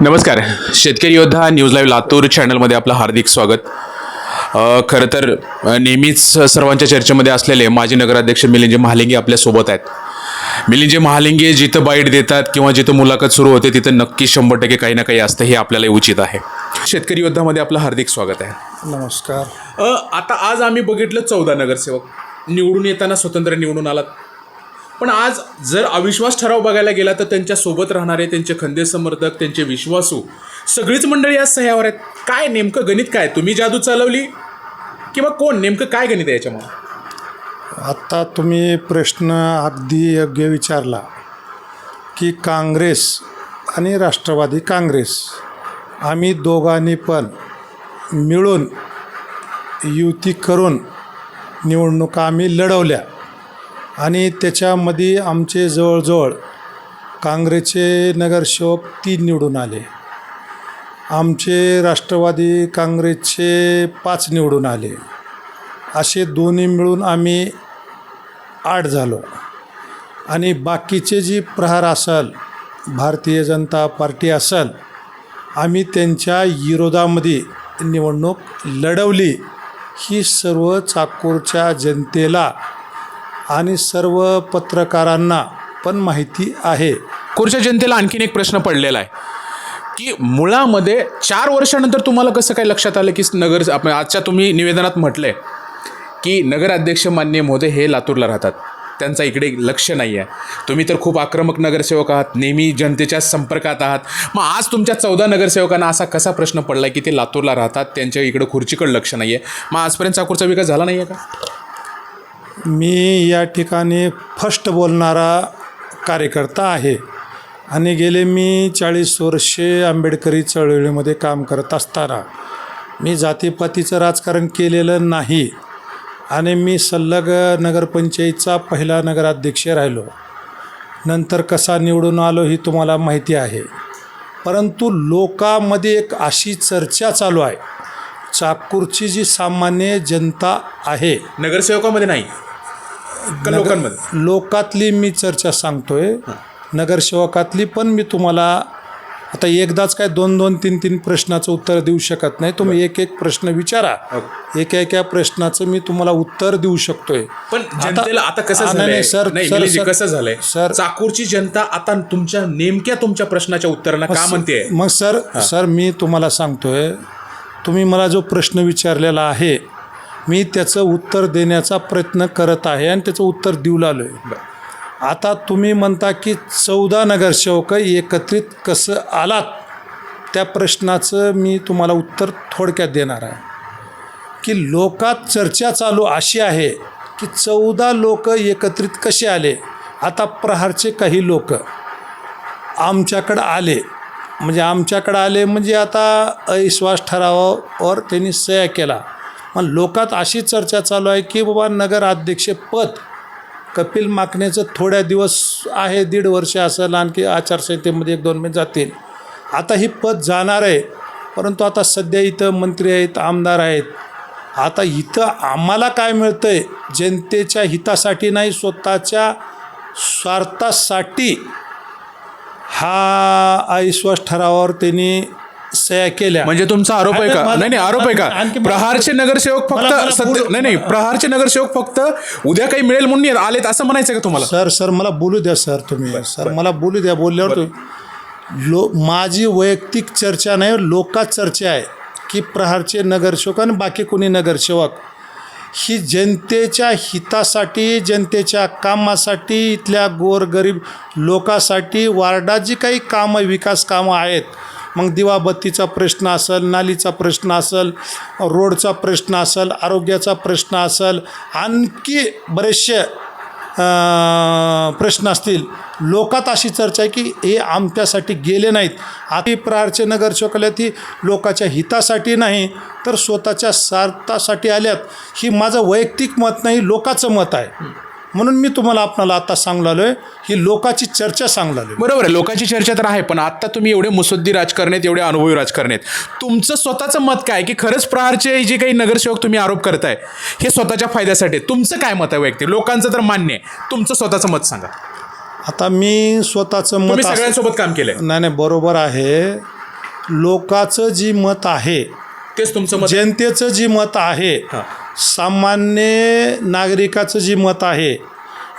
नमस्कार. शेतकरी योद्धा न्यूज लाईव्ह लातूर चॅनलमध्ये आपलं हार्दिक स्वागत. खरं तर नेहमीच सर्वांच्या चर्चेमध्ये असलेले माजी नगराध्यक्ष मिलिंदजी महालिंगे आपल्यासोबत आहेत. मिलिंदजी महालिंगे जिथं बाईट देतात किंवा जिथं मुलाखत सुरू होते तिथं नक्की शंभर टक्के काही ना काही असतं हे आपल्याला उचित आहे. शेतकरी योद्धामध्ये आपलं हार्दिक स्वागत आहे. नमस्कार. आता आज आम्ही बघितलं चौदा नगरसेवक. निवडून येताना स्वतंत्र निवडून आलात. पण आज जर अविश्वास ठराव बघायला गेला तर त्यांच्यासोबत राहणारे त्यांचे खंदे समर्थक त्यांचे विश्वासू सगळीच मंडळी आज सह्यावर आहेत. काय नेमकं गणित काय? तुम्ही जादू चालवली? किंवा कोण? नेमकं काय गणित आहे याच्यामुळे आत्ता तुम्ही प्रश्न अगदी योग्य विचारला की काँग्रेस आणि राष्ट्रवादी काँग्रेस आम्ही दोघांनी पण मिळून युती करून निवडणुका आम्ही लढवल्या. आणि त्याच्यामध्ये आमचे जवळजवळ काँग्रेसचे नगरसेवक तीन निवडून आले. आमचे राष्ट्रवादी काँग्रेसचे पाच निवडून आले. असे दोन्ही मिळून आम्ही आठ झालो. आणि बाकीचे जी प्रहार असाल भारतीय जनता पार्टी असाल आम्ही त्यांच्या विरोधामध्ये निवडणूक लढवली. ही सर्व चाकूरच्या जनतेला आणि सर्व पत्रकारांना पण माहिती आहे. कोरच्या जनतेला आणखीन एक प्रश्न पडलेला आहे. की मुळामध्ये चार वर्षानंतर तुम्हाला कसं काय लक्षात आलं की नगर आपण आजच्या तुम्ही निवेदनात म्हटलंय की नगराध्यक्ष मान्य मोदे हे लातूरला राहतात. त्यांचा इकडे लक्ष नाही आहे तुम्ही तर खूप आक्रमक नगरसेवक आहात नेहमी जनतेच्या संपर्कात आहात. मग आज तुमच्या चौदा नगरसेवकांना असा कसा प्रश्न पडला की ते लातूरला राहतात त्यांच्या इकडे खुर्चीकडे लक्ष नाही आहे मग आजपर्यंत चाकूरचा विकास झाला नाही आहे का? मी या ठिकाणी फस्ट बोलणारा कार्यकर्ता आहे. आणि गेले मी चाळीस वर्षे आंबेडकरी चळवळीमध्ये काम करत असताना मी जातीपातीचं राजकारण केलेलं नाही आणि मी सल्लग नगरपंचायतचा पहिला नगराध्यक्ष राहिलो. नंतर कसा निवडून आलो ही तुम्हाला माहिती आहे. परंतु लोकामध्ये एक अशी चर्चा चालू आहे. चाकूरची जी सामान्य जनता आहे नगरसेवकामध्ये नाही. का लोकांमध्ये. लोकातली मी चर्चा सांगतोय. नगरसेवकातली पण मी तुम्हाला आता एकदाच काय दोन दोन तीन तीन प्रश्नाचं उत्तर देऊ शकत नाही. तुम्ही एक एक प्रश्न विचारा. एका एका प्रश्नाचं मी तुम्हाला उत्तर देऊ शकतोय. पण जनतेला आता कसं झालंय? सर, सर, कसं झालंय? सर. चाकूरची जनता आता तुमच्या नेमक्या तुमच्या प्रश्नाच्या उत्तरांना का म्हणते मग सर सर मी तुम्हाला सांगतोय. तुम्ही मला जो प्रश्न विचारलेला आहे मी त्याचं उत्तर देण्याचा प्रयत्न करत आहे आणि त्याचं उत्तर देऊ लागलो आहे आता तुम्ही म्हणता की चौदा नगरसेवक एकत्रित कसं आलात? त्या प्रश्नाचं मी तुम्हाला उत्तर थोडक्यात देणार आहे. की लोकात चर्चा चालू अशी आहे की चौदा लोक एकत्रित कसे आले? आता प्रहारचे काही लोक आमच्याकडं आले. म्हणजे आमच्याकडं आले म्हणजे आता अविश्वास ठरावावर त्यांनी सह्या केला. मग लोकात अशी चर्चा चालू आहे की बाबा नगराध्यक्षपद कपिल माकणेचं थोड्या दिवस आहे दीड वर्ष असेल आणखी आचारसंहितेमध्ये एक दोन महिने जातील. आता ही पद जाणार आहे परंतु आता सध्या इथं मंत्री आहेत आमदार आहेत. आता इथं आम्हाला काय मिळतं आहे जनतेच्या हितासाठी नाही स्वतःच्या स्वार्थासाठी हा अविश्वास ठरावावर त्यांनी सह्या केल्या. म्हणजे तुमचा आरोप आहे का? नाही नाही आरोप आहे का? आणखी प्रहारचे नगरसेवक मला फक्त सध्या नाही नाही प्रहारचे नगरसेवक फक्त उद्या काही मिळेल म्हणून येत- आलेत असं म्हणायचं का तुम्हाला? सर सर मला बोलू द्या सर तुम्ही. सर मला बोलू द्या बोलल्यावर तुम्ही लो माझी वैयक्तिक चर्चा नाही लोकात चर्चा आहे की प्रहारचे नगरसेवक आणि बाकी कोणी नगरसेवक ही जनतेच्या हितासाठी जनतेच्या कामासाठी इथल्या गोरगरीब लोकांसाठी वार्डात जी काही कामं विकास कामं आहेत. मग दिवाबत्तीचा प्रश्न असेल नालीचा प्रश्न असेल रोडचा प्रश्न असेल आरोग्याचा प्रश्न असेल आणखी बरेचसे प्रश्न असतील. लोकात अशी चर्चा आहे की हे आमच्यासाठी गेले नाहीत. आधी प्रहारचे नगर ती लोकाच्या हितासाठी नाही तर स्वतःच्या स्वार्थासाठी आल्यात. ही माझं वैयक्तिक मत नाही लोकाचं मत आहे. म्हणून मी तुम्हाला आपणाला आता सांगू आहे ही लोकाची चर्चा सांगू आलो बरोबर आहे लोकांची चर्चा तर आहे पण आता तुम्ही एवढे मुसद्दी राजकारण आहेत एवढे अनुभवी राजकारण आहेत. तुमचं स्वतःचं मत काय की खरंच प्रहारचे जे काही नगरसेवक तुम्ही आरोप करताय हे स्वतःच्या फायद्यासाठी आहे. तुमचं काय मत आहे वैयक्तिक? लोकांचं तर मान्य आहे. तुमचं स्वतःचं मत सांगा. आता मी स्वतःचं मत सगळ्यांसोबत काम केलंय. नाही नाही बरोबर आहे. लोकाचं जी मत आहे तेच तुमचं मत जनतेचं जी मत आहे हां. सामान्य नागरिकाचं जी मत आहे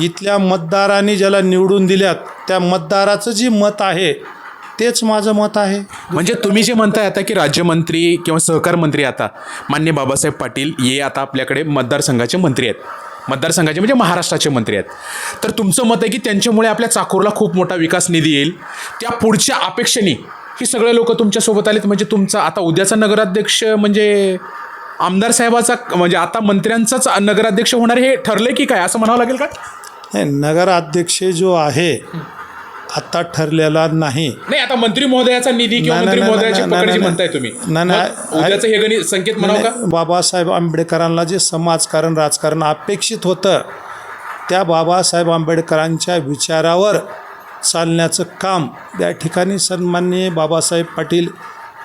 इथल्या मतदारांनी ज्याला निवडून दिल्यात त्या मतदाराचं जी मत आहे तेच माझं मत आहे. म्हणजे तुम्ही जे म्हणताय आता की राज्यमंत्री किंवा सहकार मंत्री आता मान्य बाबासाहेब पाटील हे आता आपल्याकडे मतदारसंघाचे मंत्री आहेत. मतदारसंघाचे म्हणजे महाराष्ट्राचे मंत्री आहेत. तर तुमचं मत आहे की त्यांच्यामुळे आपल्या चाकूरला खूप मोठा विकास निधी येईल. त्या पुढच्या अपेक्षेने ही सगळे लोक तुमच्यासोबत आलेत. म्हणजे तुमचा आता उद्याचा नगराध्यक्ष म्हणजे आमदार साहेबाचा म्हणजे आता मंत्र्यांचाच नगराध्यक्ष होणार हे ठरले की काय? असं म्हणावं लागेल का? नाही नगराध्यक्ष जो आहे आता ठरलेला नाही. नाही आता मंत्री महोदयाचा निधी किंवा नाही, मंत्री नाही, महोदयाची नाही, पकड जी नाही, म्हणताय तुम्ही. नाही, नाही, मग उद्याचं हे गणित संकेत म्हणावं का? नाही, बाबासाहेब आंबेडकरांना जे समाजकारण राजकारण अपेक्षित होतं त्या बाबासाहेब आंबेडकरांच्या विचारावर चालण्याचं काम या ठिकाणी सन्माननीय बाबासाहेब पाटील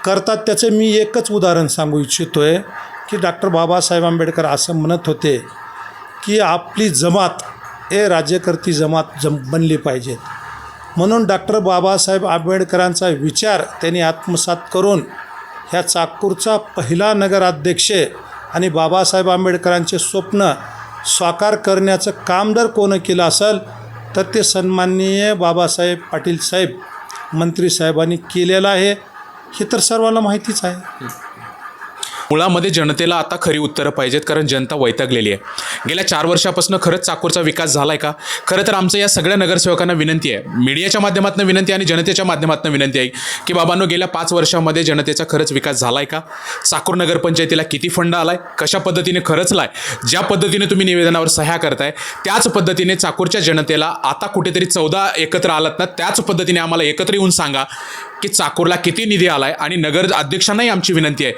करतात. त्याचं मी एकच उदाहरण सांगू इच्छितो आहे की डॉक्टर बाबासाहेब आंबेडकर असं म्हणत होते की आपली जमात हे राज्यकर्ती जमात जम बनली पाहिजेत. म्हणून डॉक्टर बाबासाहेब आंबेडकरांचा विचार त्यांनी आत्मसात करून ह्या चाकूरचा पहिला नगराध्यक्ष आणि बाबासाहेब आंबेडकरांचे स्वप्न साकार करण्याचं काम जर कोणं केलं असेल तर ते सन्माननीय बाबासाहेब पाटील साहेब मंत्री साहेबांनी केलेलं आहे. हे तर सर्वांना माहितीच आहे. मुळामध्ये जनतेला आता खरी उत्तरं पाहिजेत कारण जनता वैतागलेली आहे. गेल्या चार वर्षापासून खरंच चाकूरचा विकास झाला आहे का? खरं तर आमचं या सगळ्या नगरसेवकांना विनंती आहे. मीडियाच्या माध्यमातून विनंती आहे आणि जनतेच्या माध्यमातून विनंती आहे की बाबांनो गेल्या पाच वर्षामध्ये जनतेचा खरंच विकास झाला आहे का? चाकूर नगरपंचायतीला किती फंड आला आहे कशा पद्धतीने खरंचला आहे ज्या पद्धतीने तुम्ही निवेदनावर सह्या करताय त्याच पद्धतीने चाकूरच्या जनतेला आता कुठेतरी चौदा एकत्र आलात ना त्याच पद्धतीने आम्हाला एकत्र येऊन सांगा की चाकूरला किती निधी आला आहे आणि नगर अध्यक्षांनाही आमची विनंती आहे.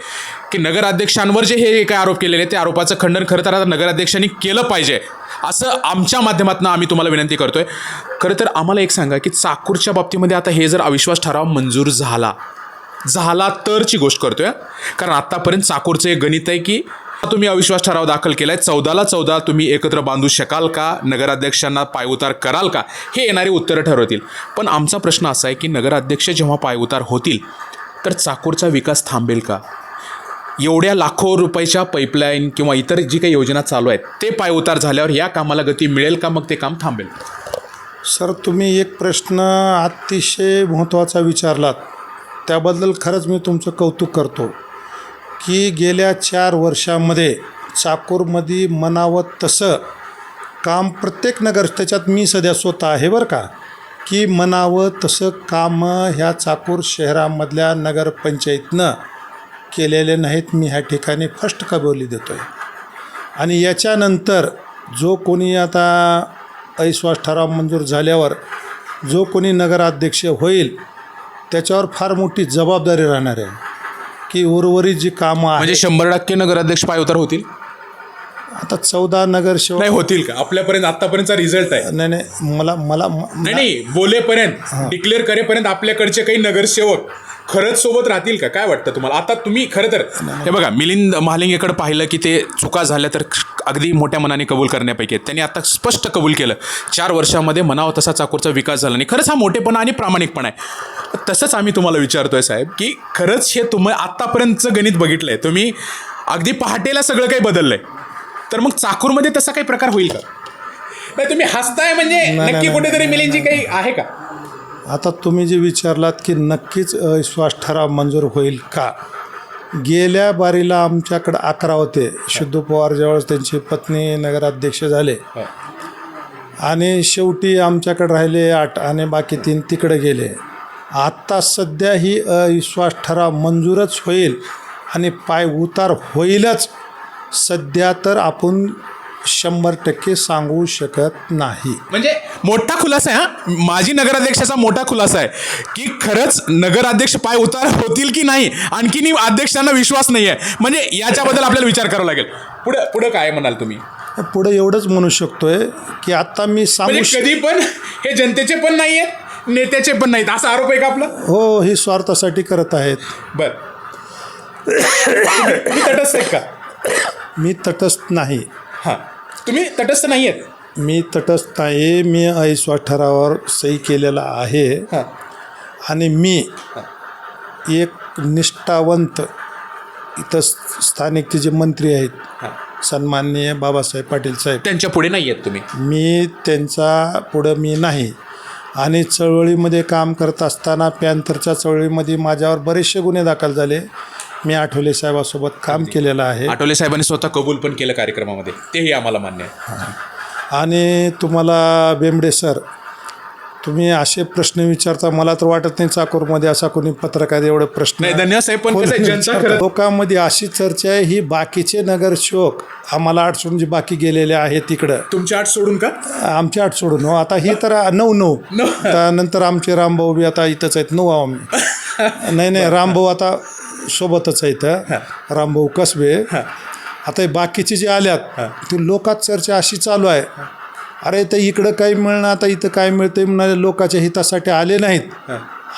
की नगराध्यक्षांवर जे हे काय आरोप केलेले आहेत, ते आरोपाचं खंडन खरं तर आता नगराध्यक्षांनी केलं पाहिजे. असं आमच्या माध्यमातून आम्ही तुम्हाला विनंती करतोय. खरं तर आम्हाला एक सांगा की चाकूरच्या बाबतीमध्ये आता हे जर अविश्वास ठराव मंजूर झाला झाला तरची गोष्ट करतोय कारण आत्तापर्यंत चाकूरचं एक गणित आहे की तुम्ही अविश्वास ठराव दाखल केलाय चौदाला चौदा तुम्ही एकत्र बांधू शकाल का नगराध्यक्षांना पायउतार कराल का हे येणारी उत्तरं ठरवतील. पण आमचा प्रश्न असा आहे की नगराध्यक्ष जेव्हा पायउतार होतील तर चाकूरचा विकास थांबेल का? एवढ्या लाखो रुपयाच्या पाईपलाईन किंवा इतर जी काही योजना चालू आहेत ते पायउतार झाल्यावर या कामाला गती मिळेल का? मग ते काम थांबेल. सर तुम्ही एक प्रश्न अतिशय महत्त्वाचा विचारलात. त्याबद्दल खरंच मी तुमचं कौतुक करतो की गेल्या चार वर्षामध्ये चाकूरमध्ये मनावं तसं काम प्रत्येक नगर त्याच्यात मी सध्या स्वतः आहे बरं का की मनावं तसं कामं ह्या चाकूर शहरामधल्या नगरपंचायतनं केलेले नाहीत मी ह्या ठिकाणी फर्स्ट कबुली देतो आहे आणि याच्यानंतर जो कोणी आता अविश्वास ठराव मंजूर झाल्यावर जो कोणी नगराध्यक्ष होईल त्याच्यावर फार मोठी जबाबदारी राहणार आहे. की उर्वरित जी कामं म्हणजे शंभर टक्के नगराध्यक्ष पायउतार होतील? आता चौदा नगरसेवक नाही होतील का? आपल्यापर्यंत आतापर्यंतचा रिझल्ट आहे. नाही नाही मला मला नाही बोलेपर्यंत डिक्लेअर करेपर्यंत आपल्याकडचे काही नगरसेवक खरंच सोबत राहतील का? काय वाटतं तुम्हाला? आता तुम्ही खरं तर हे बघा मिलिंद महालिंगेकडे पाहिलं की ते चुका झाल्या तर अगदी मोठ्या मनाने कबूल करण्यापैकी आहेत. त्यांनी आता स्पष्ट कबूल केलं. चार वर्षामध्ये मनावा तसा चाकूरचा विकास झाला नाही. खरंच हा मोठेपणा आणि प्रामाणिकपणा आहे. तसंच आम्ही तुम्हाला विचारतोय साहेब की खरंच हे तुम्ही आत्तापर्यंतचं गणित बघितलंय. तुम्ही अगदी पहाटेला सगळं काही बदललंय. तर मग चाकूरमध्ये तसा काही प्रकार होईल का? नाही तुम्ही हसताय म्हणजे नक्की कुठेतरी मिलिंदजी काही आहे का? आता तुम्ही जे विचारलात की नक्कीच विश्वास ठराव मंजूर होईल का? गेल्या बारीला आमच्याकडं अकरा होते. सिद्धू पवार ज्यावेळेस त्यांची पत्नी नगराध्यक्ष झाले. आणि शेवटी आमच्याकडे राहिले आठ आणि बाकी तीन तिकडे गेले. आत्ता सध्या ही अविश्वास ठराव मंजूरच होईल आणि पाय उतार होईलच. सध्या तर आपण शंभर टक्के सांगू शकत नाही. म्हणजे मोठा खुलासा आहे हा? माजी नगराध्यक्षाचा मोठा खुलासा आहे की खरंच नगराध्यक्ष पाय उतार होतील की नाही आणखीन अध्यक्षांना विश्वास नाही आहे. म्हणजे याच्याबद्दल आपल्याला विचार करावा लागेल. पुढे पुढे काय म्हणाल तुम्ही? पुढे एवढंच म्हणू शकतोय की आता मी सांगू म्हणजे कधी पण हे जनतेचे पण नाही आहेत नेत्याचे पण नाहीत. असा आरोप आहे का आपला? हो ही स्वार्थासाठी करत आहेत. बर. तटस्थ आहेत का? मी तटस्थ नाही. हां. तुम्ही तटस्थ नाही आहेत मी तटस्थ नाही मी अविश्वास ठरावावर सही केलेला आहे. हां. आणि मी एक निष्ठावंत इथं स- स्थानिकचे जे मंत्री आहेत सन्माननीय बाबासाहेब पाटील साहेब. त्यांच्या पुढे नाही आहेत तुम्ही. मी त्यांचा पुढं मी नाही. आणि चळवळीमध्ये काम करत असताना पॅन्थरच्या चळवळीमध्ये माझ्यावर बरेचसे गुन्हे दाखल झाले. मी आठवले साहेबासोबत काम केलेलं आहे. आठवले साहेबांनी स्वतः कबूल पण केलं कार्यक्रमामध्ये. तेही आम्हाला मान्य आहे. आणि तुम्हाला बेंबडे सर तुम्ही असे प्रश्न विचारता मला तर वाटत नाही चाकूरमध्ये असा कोणी पत्रकार एवढे प्रश्न नाही धन्यवाद साहेब पण कसं आहे, जनता खरं लोकांमध्ये अशी चर्चा आहे ही बाकीचे नगरसेवक आम्हाला आठ सोडून जे बाकी गेलेले आहेत तिकडं. तुमची आठ सोडून का? आमची आठ सोडून हो. आता ही तर नऊ. नऊ. त्यानंतर आमचे रामभाऊ बी आता इथंच आहेत नऊ आहो आम्ही. नाही नाही रामभाऊ आता सोबतच आहेत रामभाऊ कसबे. आता बाकीचे जे आल्यात ती लोकात चर्चा अशी चालू आहे. अरे तर इकडं काही मिळणं आता इथं काय मिळतंय म्हणाले लोकांच्या हितासाठी आले नाहीत.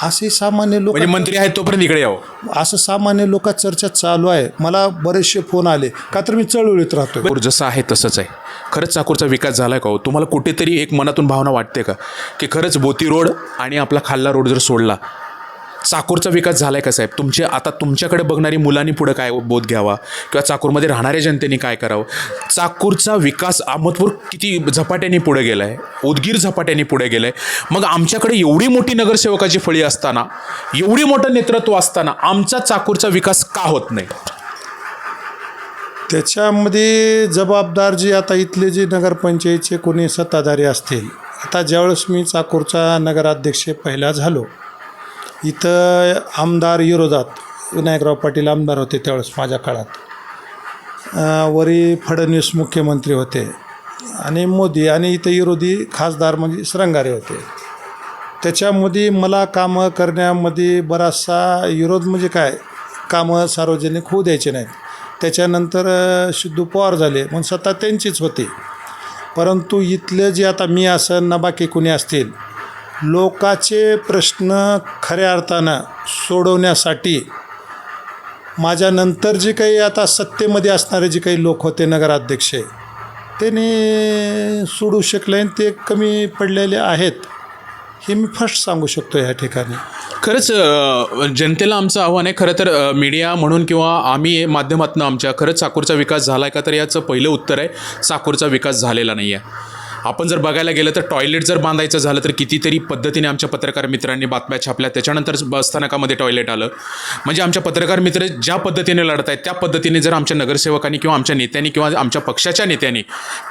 असे सामान्य लोक म्हणजे मंत्री आहेत तोपर्यंत इकडे यावं. असं सामान्य लोकात चर्चा चालू आहे. मला बरेचसे फोन आले. का तर मी चळवळीत राहतो जसं आहे तसंच आहे. खरंच चाकूरचा विकास झाला आहे का हो? तुम्हाला कुठेतरी एक मनातून भावना वाटते का? की खरंच बोती रोड आणि आपला खाल्ला रोड जर सोडला चाकूरचा विकास झाला आहे का साहेब? तुमचे आता तुमच्याकडे बघणारी मुलांनी पुढं काय बोध घ्यावा? किंवा चाकूरमध्ये राहणाऱ्या जनतेने काय करावं? चाकूरचा विकास अहमदपूर किती झपाट्याने पुढे गेला आहे उदगीर झपाट्याने पुढे गेलं आहे मग आमच्याकडे एवढी मोठी नगरसेवकाची फळी असताना एवढी मोठं नेतृत्व असताना आमचा चाकूरचा विकास का होत नाही? त्याच्यामध्ये जबाबदार जे आता इथले जे नगरपंचायतचे कोणी सत्ताधारी असतील आता ज्यावेळेस मी चाकूरचा नगराध्यक्ष पहिला झालो इथं आमदार विरोधात विनायकराव पाटील आमदार होते त्यावेळेस माझ्या काळात. वरी फडणवीस मुख्यमंत्री होते. आणि मोदी आणि इथं विरोधी खासदार म्हणजे श्रंगारे होते. त्याच्यामध्ये मला कामं करण्यामध्ये बराचसा विरोध म्हणजे काय? कामं सार्वजनिक होऊ द्यायचे नाहीत. त्याच्यानंतर सिद्धू पवार झाले म्हणून सत्ता त्यांचीच होती. परंतु इथलं जे आता मी असं ना बाकी कुणी असतील लोकाचे प्रश्न खऱ्या अर्थानं सोडवण्यासाठी माझ्यानंतर जे काही आता सत्तेमध्ये असणारे जे काही लोक होते नगराध्यक्ष त्यांनी सोडू शकले आणि ते कमी पडलेले आहेत हे मी फर्स्ट सांगू शकतो ह्या ठिकाणी. खरंच जनतेला आमचं आव्हान आहे. खरं तर मीडिया म्हणून किंवा आम्ही माध्यमातून आमच्या खरंच चाकूरचा विकास झाला आहे का तर याचं पहिलं उत्तर आहे चाकूरचा विकास झालेला नाही आहे आपण जर बघायला गेलं तर टॉयलेट जर बांधायचं झालं तर कितीतरी पद्धतीने आमच्या पत्रकार मित्रांनी बातम्या छापल्या. त्याच्यानंतर बस स्थानकामध्ये टॉयलेट आलं. म्हणजे आमच्या पत्रकार मित्र ज्या पद्धतीने लढत आहेत त्या पद्धतीने जर आमच्या नगरसेवकांनी किंवा आमच्या नेत्यांनी किंवा आमच्या पक्षाच्या नेत्यांनी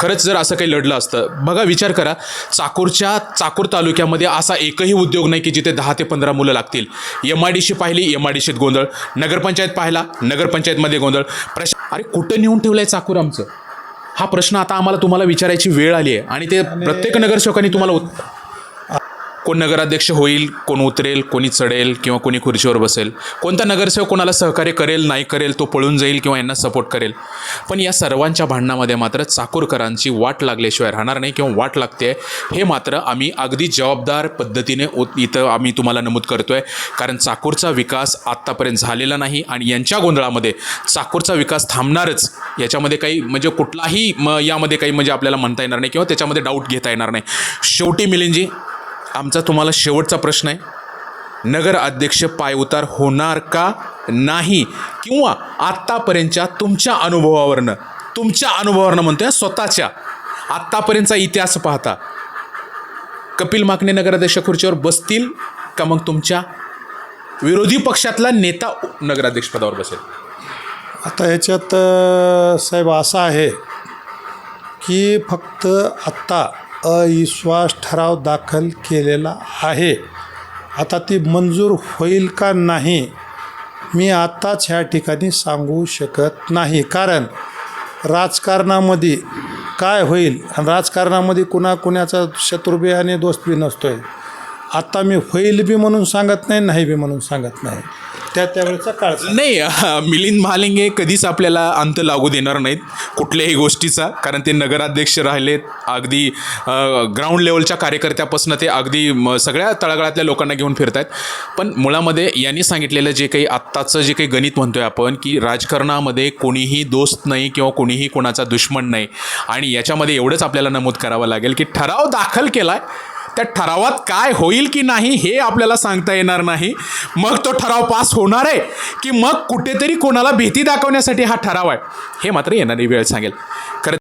खरंच जर असं काही लढलं असतं बघा विचार करा चाकूरच्या चाकूर तालुक्यामध्ये असा एकही उद्योग नाही की जिथे दहा ते पंधरा मुलं लागतील. एम आय डी सी पाहिली एम आय डी सीत गोंधळ. नगरपंचायत पाहिला नगरपंचायतमध्ये गोंधळ. प्रशा अरे कुठं नेऊन ठेवलं आहे चाकूर आमचं? हा प्रश्न आता आम्हाला तुम्हाला विचारायची वेळ आली आहे. आणि ते प्रत्येक नगरसेवकांनी तुम्हाला कोण नगराध्यक्ष होईल कोण उतरेल कोणी चढेल किंवा कोणी खुर्चीवर बसेल. कोणता नगरसेवक कोणाला सहकार्य करेल नाही करेल तो पळून जाईल किंवा यांना सपोर्ट करेल. पण या सर्वांच्या भांडणामध्ये मात्र चाकूरकरांची वाट लागल्याशिवाय राहणार नाही किंवा वाट लागते हे मात्र आम्ही अगदी जबाबदार पद्धतीने उत- इथं आम्ही तुम्हाला नमूद करतोय. कारण चाकूरचा विकास आत्तापर्यंत झालेला नाही आणि यांच्या गोंधळामध्ये चाकूरचा विकास थांबणारच. याच्यामध्ये काही म्हणजे कुठलाही म यामध्ये काही म्हणजे आपल्याला म्हणता येणार नाही किंवा त्याच्यामध्ये डाऊट घेता येणार नाही. शेवटी मिलिंदजी आमचा तुम्हाला शेवटचा प्रश्न आहे. नगर अध्यक्ष पायउतार होणार का नाही? किंवा आत्तापर्यंतच्या तुमच्या अनुभवावरनं तुमच्या अनुभवावरनं म्हणतोय स्वतःच्या. आत्तापर्यंतचा इतिहास पाहता. कपिल माकणे नगराध्यक्ष खुर्चीवर बसतील का मग तुमच्या विरोधी पक्षातला नेता नगराध्यक्षपदावर बसेल? आता ह्याच्यात साहेब असं आहे की फक्त आत्ता अविश्वास ठराव दाखल केलेला आहे. आता ती मंजूर होईल का नाही मी आत्ताच ह्या ठिकाणी सांगू शकत नाही. कारण राजकारणामध्ये काय होईल आणि राजकारणामध्ये कुणाकुणाचा शत्रुबी आणि दोस्त बी नसतो आहे आत्ता मी होईल बी म्हणून सांगत नाही नाही बी म्हणून सांगत नाही. त्या त्यावेळेचा काळ नाही मिलिंद महालिंगे कधीच आपल्याला अंत लागू देणार नाहीत कुठल्याही गोष्टीचा. कारण ते नगराध्यक्ष राहिलेत अगदी ग्राउंड लेवलच्या कार्यकर्त्यापासून ते अगदी म, सगळ्या तळागाळातल्या लोकांना घेऊन फिरत आहेत पण मुळामध्ये यांनी सांगितलेलं जे काही आत्ताचं जे काही गणित म्हणतोय आपण की राजकारणामध्ये कोणीही दोस्त नाही किंवा कोणीही कोणाचा दुश्मन नाही. आणि याच्यामध्ये एवढंच आपल्याला नमूद करावं लागेल की ठराव दाखल केला आहे त्या ठरावात काय होईल की नाही हे आपल्याला सांगता येणार नाही. मग तो ठराव पास होणार आहे की मग कुठेतरी कोणाला भीती दाखवण्यासाठी हा ठराव आहे. हे मात्र येणारी वेळ सांगेल. खरं